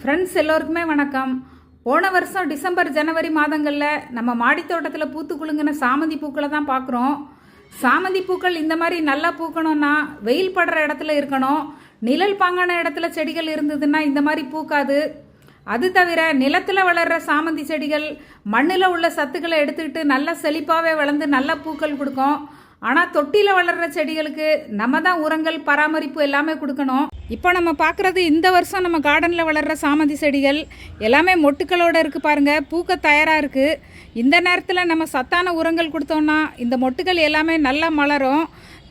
Friends எல்லோருக்குமே வணக்கம். போன வருஷம் டிசம்பர் ஜனவரி மாதங்களில் நம்ம மாடித்தோட்டத்தில் பூத்து குலுங்கின சாமந்தி பூக்களை தான் பார்க்குறோம். சாமந்தி பூக்கள் இந்த மாதிரி நல்லா பூக்கணும்னா வெயில் படுற இடத்துல இருக்கணும். நிழல் பாங்கான இடத்துல செடிகள் இருந்ததுன்னா இந்த மாதிரி பூக்காது. அது தவிர நிலத்தில் வளர்கிற சாமந்தி செடிகள் மண்ணில் உள்ள சத்துக்களை எடுத்துக்கிட்டு நல்லா செழிப்பாகவே வளர்ந்து நல்ல பூக்கள் கொடுக்கும். ஆனால் தொட்டியில் வளர்கிற செடிகளுக்கு நம்ம தான் உரங்கள் பராமரிப்பு எல்லாமே கொடுக்கணும். இப்போ நம்ம பார்க்குறது இந்த வருஷம் நம்ம கார்டனில் வளர்கிற சாமந்தி செடிகள் எல்லாமே மொட்டுக்களோடு இருக்குது பாருங்கள் பூக்க தயாராக இருக்குது இந்த நேரத்தில் நம்ம சத்தான உரங்கள் கொடுத்தோம்னா இந்த மொட்டுக்கள் எல்லாமே நல்லா மலரும்.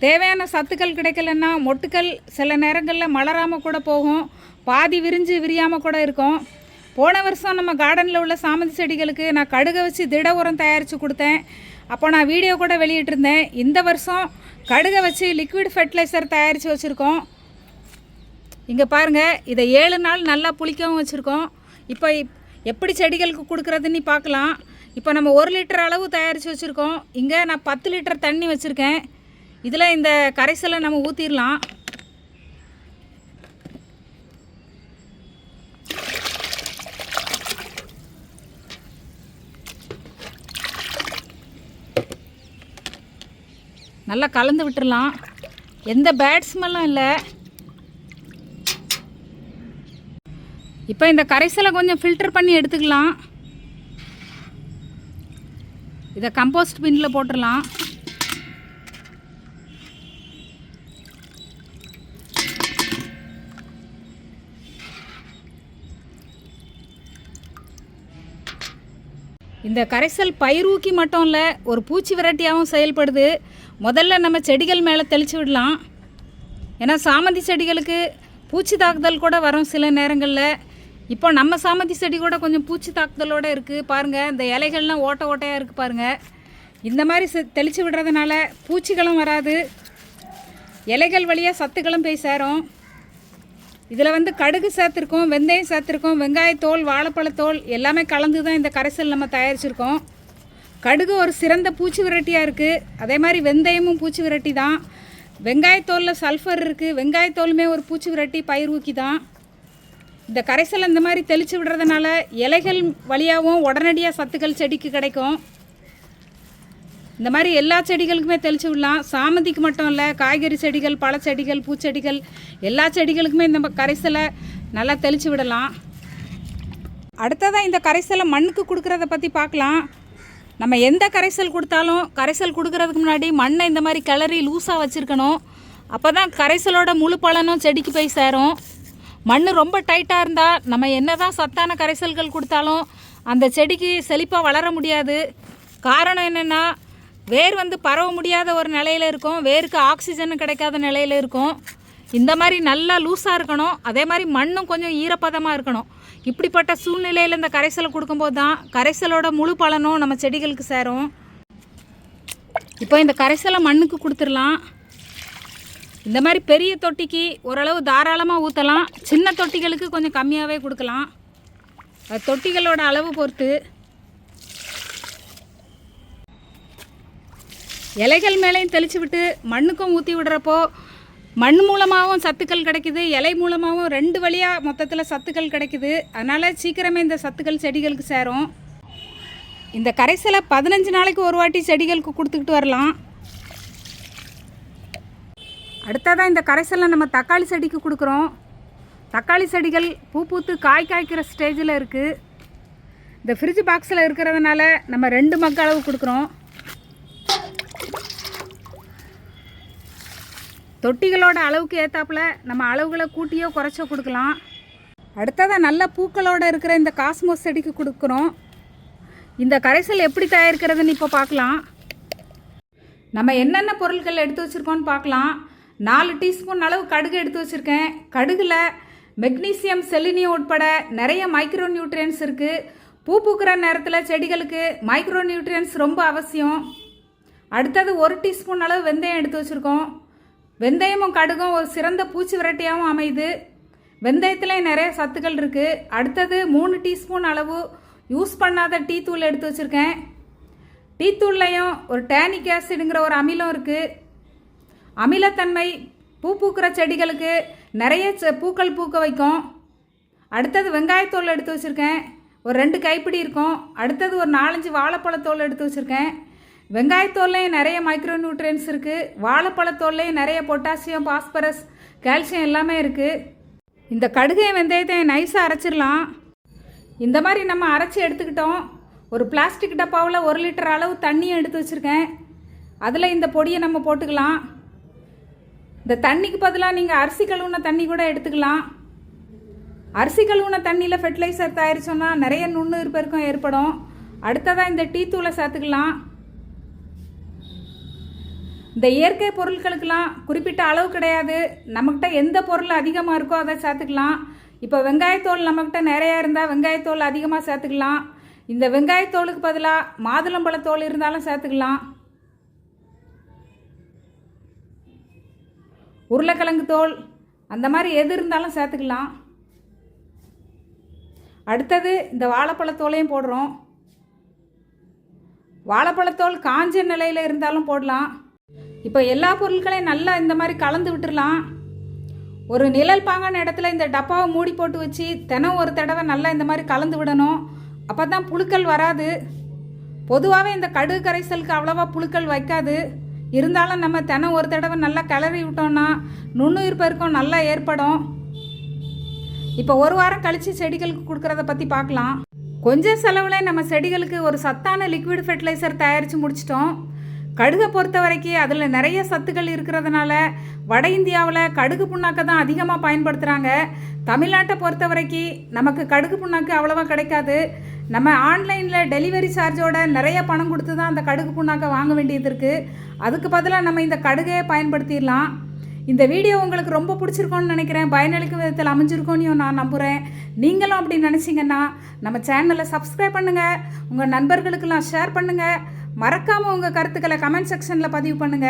தேவையான சத்துக்கள் கிடைக்கலன்னா மொட்டுக்கள் சில நேரங்களில் மலராமல் கூட போகும். பாதி விரிஞ்சு விரியாமல் கூட இருக்கும். போன வருஷம் நம்ம கார்டனில் உள்ள சாமந்தி செடிகளுக்கு நான் கடுகை வச்சு திட உரம் தயாரித்து கொடுத்தேன். அப்போ நான் வீடியோ கூட வெளியிட்டிருந்தேன். இந்த வருஷம் கடுகை வச்சு லிக்விட் ஃபெர்டிலைசர் தயாரித்து வச்சுருக்கோம். இங்கே பாருங்கள் இதை ஏழு நாள் நல்லா புளிக்கவும் வச்சுருக்கோம். இப்போ எப்படி செடிகளுக்கு கொடுக்குறதுன்னு பார்க்கலாம். இப்போ நம்ம ஒரு லிட்டர் அளவு தயாரித்து வச்சுருக்கோம். இங்கே நான் பத்து லிட்டர் தண்ணி வச்சுருக்கேன். இதில் இந்த கரைசலை நம்ம ஊற்றிடலாம் நல்லா கலந்து விட்டுடலாம் எந்த பேட்ஸ்மெல்லாம் இல்லை. இப்போ இந்த கரைசலை கொஞ்சம் ஃபில்டர் பண்ணி எடுத்துக்கலாம். இதை கம்போஸ்ட் பின்னில் போட்டுடலாம் இந்த கரைசல் பயிரூக்கி மட்டும் இல்லை ஒரு பூச்சி விரட்டியாகவும் செயல்படுது. முதல்ல நம்ம செடிகள் மேலே தெளித்து விடலாம். ஏன்னா சாமந்தி செடிகளுக்கு பூச்சி தாக்குதல் கூட வரும் சில நேரங்களில். இப்போ நம்ம சாமந்தி செடி கூட கொஞ்சம் பூச்சி தாக்குதலோடு இருக்குது பாருங்கள் இந்த இலைகள்லாம் ஓட்ட ஓட்டையாக இருக்குது பாருங்கள் இந்த மாதிரி தெளித்து விடுறதுனால பூச்சிகளும் வராது. இலைகள் வழியாக சத்துக்களும் போய் சேரும். இதில் வந்து கடுகு சேர்த்துருக்கோம் வெந்தயம் சேர்த்துருக்கோம் வெங்காயத்தோல் வாழைப்பழத்தோல் எல்லாமே கலந்து தான் இந்த கரைசல் நம்ம தயாரிச்சிருக்கோம். கடுகு ஒரு சிறந்த பூச்சி விரட்டியாக இருக்குது அதே மாதிரி வெந்தயமும் பூச்சி விரட்டி தான் வெங்காயத்தோலில் சல்ஃபர் இருக்குது வெங்காயத்தோலுமே ஒரு பூச்சி விரட்டி பயிர் ஊக்கி தான் இந்த கரைசல் இந்த மாதிரி தெளித்து விடுறதுனால இலைகள் வழியாகவும் உடனடியாக சத்துக்கள் செடிக்கு கிடைக்கும். இந்த மாதிரி எல்லா செடிகளுக்குமே தெளித்து விடலாம். சாமந்திக்கு மட்டும் இல்லை காய்கறி செடிகள் பழச்செடிகள் பூச்செடிகள் எல்லா செடிகளுக்குமே இந்த கரைசலை நல்லா தெளித்து விடலாம். அடுத்ததாக இந்த கரைசலை மண்ணுக்கு கொடுக்குறத பற்றி பார்க்கலாம் நம்ம எந்த கரைசல் கொடுத்தாலும் கரைசல் கொடுக்கறதுக்கு முன்னாடி மண்ணை இந்த மாதிரி கிளறி லூஸாக வச்சுருக்கணும். அப்போ தான் கரைசலோட முழு பலனும் செடிக்கு போய் சேரும். மண் ரொம்ப டைட்டாக இருந்தால் நம்ம என்ன தான் சத்தான கரைசல்கள் கொடுத்தாலும் அந்த செடிக்கு செழிப்பாக வளர முடியாது. காரணம் என்னென்னா வேர் வந்து பரவ முடியாத ஒரு நிலையில் இருக்கும். வேருக்கு ஆக்சிஜன் கிடைக்காத நிலையில் இருக்கும். இந்த மாதிரி நல்லா லூஸாக இருக்கணும். அதே மாதிரி மண்ணும் கொஞ்சம் ஈரப்பதமாக இருக்கணும். இப்படிப்பட்ட சூழ்நிலையில் இந்த கரைசலை கொடுக்கும்போது தான் கரைசலோட முழு பலனும் நம்ம செடிகளுக்கு சேரும். இப்போ இந்த கரைசலை மண்ணுக்கு கொடுத்துடலாம். இந்த மாதிரி பெரிய தொட்டிக்கு ஓரளவு தாராளமாக ஊற்றலாம் சின்ன தொட்டிகளுக்கு கொஞ்சம் கம்மியாகவே கொடுக்கலாம். தொட்டிகளோட அளவு பொறுத்து. இலைகள் மேலேயும் தெளித்து விட்டு மண்ணுக்கும் ஊற்றி விடுறப்போ மண் மூலமாகவும் சத்துக்கள் கிடைக்குது இலை மூலமாகவும் ரெண்டு வழியாக மொத்தத்தில் சத்துக்கள் கிடைக்குது. அதனால் சீக்கிரமே இந்த சத்துக்கள் செடிகளுக்கு சேரும். இந்த கரைசலை பதினஞ்சு நாளைக்கு ஒரு வாட்டி செடிகளுக்கு கொடுத்துக்கிட்டு வரலாம். அடுத்ததாக இந்த கரைசலை நம்ம தக்காளி செடிக்கு கொடுக்குறோம். தக்காளி செடிகள் பூ பூத்து காய் காய்க்கிற ஸ்டேஜில் இருக்குது இந்த ஃப்ரிட்ஜ் பாக்ஸில் இருக்கிறதுனால நம்ம ரெண்டு மக்க அளவு கொடுக்குறோம். தொட்டிகளோட அளவுக்கு ஏற்றாப்புல நம்ம அளவுகளை கூட்டியோ குறைச்சோ கொடுக்கலாம். அடுத்ததாக நல்ல பூக்களோட இருக்கிற இந்த காஸ்மோஸ் செடிக்கு கொடுக்குறோம். இந்த கரைசல் எப்படி தயாரிக்கிறதுன்னு இப்போ பார்க்கலாம். நம்ம என்னென்ன பொருட்கள் எடுத்து வச்சுருக்கோம்னு பார்க்கலாம். நாலு டீஸ்பூன் அளவு கடுகு எடுத்து வச்சுருக்கேன். கடுகில் மெக்னீசியம் செலினியம் உட்பட நிறைய மைக்ரோ நியூட்ரியன்ஸ் இருக்குது பூ பூக்கிற நேரத்தில் செடிகளுக்கு மைக்ரோ நியூட்ரியன்ஸ் ரொம்ப அவசியம். அடுத்தது ஒரு டீஸ்பூன் அளவு வெந்தயம் எடுத்து வச்சுருக்கோம். வெந்தயமும் கடுகும் ஒரு சிறந்த பூச்சி விரட்டியாகவும் அமையுது வெந்தயத்தில் நிறைய சத்துக்கள் இருக்குது அடுத்தது மூணு டீஸ்பூன் அளவு யூஸ் பண்ணாத டீ தூள் எடுத்து வச்சுருக்கேன். டீ தூள்லையும் ஒரு டேனிக் ஆசிடுங்கிற ஒரு அமிலம் இருக்குது அமிலத்தன்மை பூ பூக்கிற செடிகளுக்கு நிறைய பூக்கள் பூக்க வைக்கும். அடுத்தது வெங்காயத்தோல் எடுத்து வச்சுருக்கேன். ஒரு ரெண்டு கைப்பிடி இருக்கும். அடுத்தது ஒரு நாலஞ்சு வாழைப்பழத்தோல் எடுத்து வச்சுருக்கேன். வெங்காயத்தோல்லையும் நிறைய மைக்ரோ நியூட்ரியன்ஸ் இருக்குது வாழைப்பழத்தோல்லையும் நிறைய பொட்டாசியம் பாஸ்பரஸ் கால்சியம் எல்லாமே இருக்குது இந்த கடுகை வெந்தயத்தை நைஸாக அரைச்சிடலாம். இந்த மாதிரி நம்ம அரைச்சி எடுத்துக்கிட்டோம். ஒரு பிளாஸ்டிக் டப்பாவில் ஒரு லிட்டர் அளவு தண்ணியும் எடுத்து வச்சுருக்கேன். அதில் இந்த பொடியை நம்ம போட்டுக்கலாம். இந்த தண்ணிக்கு பதிலாக நீங்கள் அரிசி கழுவுன தண்ணி கூட எடுத்துக்கலாம். அரிசி கழுவுன தண்ணியில் ஃபெர்டிலைசர் தயாரிச்சோன்னா நிறைய நுண்ணுயிர் பெருக்கம் ஏற்படும். அடுத்ததாக இந்த டீ தூளை சேர்த்துக்கலாம். இந்த இயற்கை பொருட்களுக்கெல்லாம் குறிப்பிட்ட அளவு கிடையாது. நம்மக்கிட்ட எந்த பொருள் அதிகமாக இருக்கோ அதை சேர்த்துக்கலாம். இப்போ வெங்காயத்தோல் நம்மக்கிட்ட நிறையா இருந்தால் வெங்காயத்தோல் அதிகமாக சேர்த்துக்கலாம். இந்த வெங்காயத்தோலுக்கு பதிலாக மாதுளம்பழத்தோல் இருந்தாலும் சேர்த்துக்கலாம். உருளைக்கிழங்கு தோல் அந்த மாதிரி எது இருந்தாலும் சேர்த்துக்கலாம். அடுத்தது இந்த வாழைப்பழத்தோலையும் போடுறோம். வாழைப்பழத்தோல் காஞ்ச நிலையில் இருந்தாலும் போடலாம். இப்போ எல்லா பொருட்களையும் நல்லா இந்த மாதிரி கலந்து விட்டுடலாம் ஒரு நிழல் பாங்கான இடத்துல இந்த டப்பாவை மூடி போட்டு வச்சு தினம் ஒரு தடவை நல்லா இந்த மாதிரி கலந்து விடணும். அப்போ தான் புழுக்கள் வராது. பொதுவாகவே இந்த கடுகு கரைசலுக்கு அவ்வளோவா புழுக்கள் வைக்காது. இருந்தாலும் நம்ம தினம் ஒரு தடவை நல்லா கிளறி விட்டோம்னா நுண்ணுயிர் பெருக்கம் நல்லா ஏற்படும். இப்போ ஒரு வாரம் கழித்து செடிகளுக்கு கொடுக்குறத பற்றி பார்க்கலாம். கொஞ்சம் செலவில் நம்ம செடிகளுக்கு ஒரு சத்தான லிக்விட் ஃபெர்டிலைசர் தயாரித்து முடிச்சிட்டோம். கடுகை பொறுத்த வரைக்கும் அதில் நிறைய சத்துக்கள் இருக்கிறதுனால வட இந்தியாவில் கடுகு புண்ணாக்கை தான் அதிகமாக பயன்படுத்துகிறாங்க தமிழ்நாட்டை பொறுத்த வரைக்கும் நமக்கு கடுகு புண்ணாக்கு அவ்வளோவா கிடைக்காது. நம்ம ஆன்லைனில் டெலிவரி சார்ஜோட நிறைய பணம் கொடுத்து தான் அந்த கடுகு புண்ணாக்கை வாங்க வேண்டியது இருக்குது அதுக்கு பதிலாக நம்ம இந்த கடுகையை பயன்படுத்திடலாம். இந்த வீடியோ உங்களுக்கு ரொம்ப பிடிச்சிருக்கோன்னு நினைக்கிறேன். பயனளிக்கும் விதத்தில் அமைஞ்சிருக்கோன்னு நான் நம்புகிறேன் நீங்களும் அப்படி நினச்சிங்கன்னா நம்ம சேனலை சப்ஸ்கிரைப் பண்ணுங்கள் உங்கள் நண்பர்களுக்கெல்லாம் ஷேர் பண்ணுங்கள் மறக்காமல் உங்கள் கருத்துக்களை கமெண்ட் செக்ஷனில் பதிவு பண்ணுங்கள்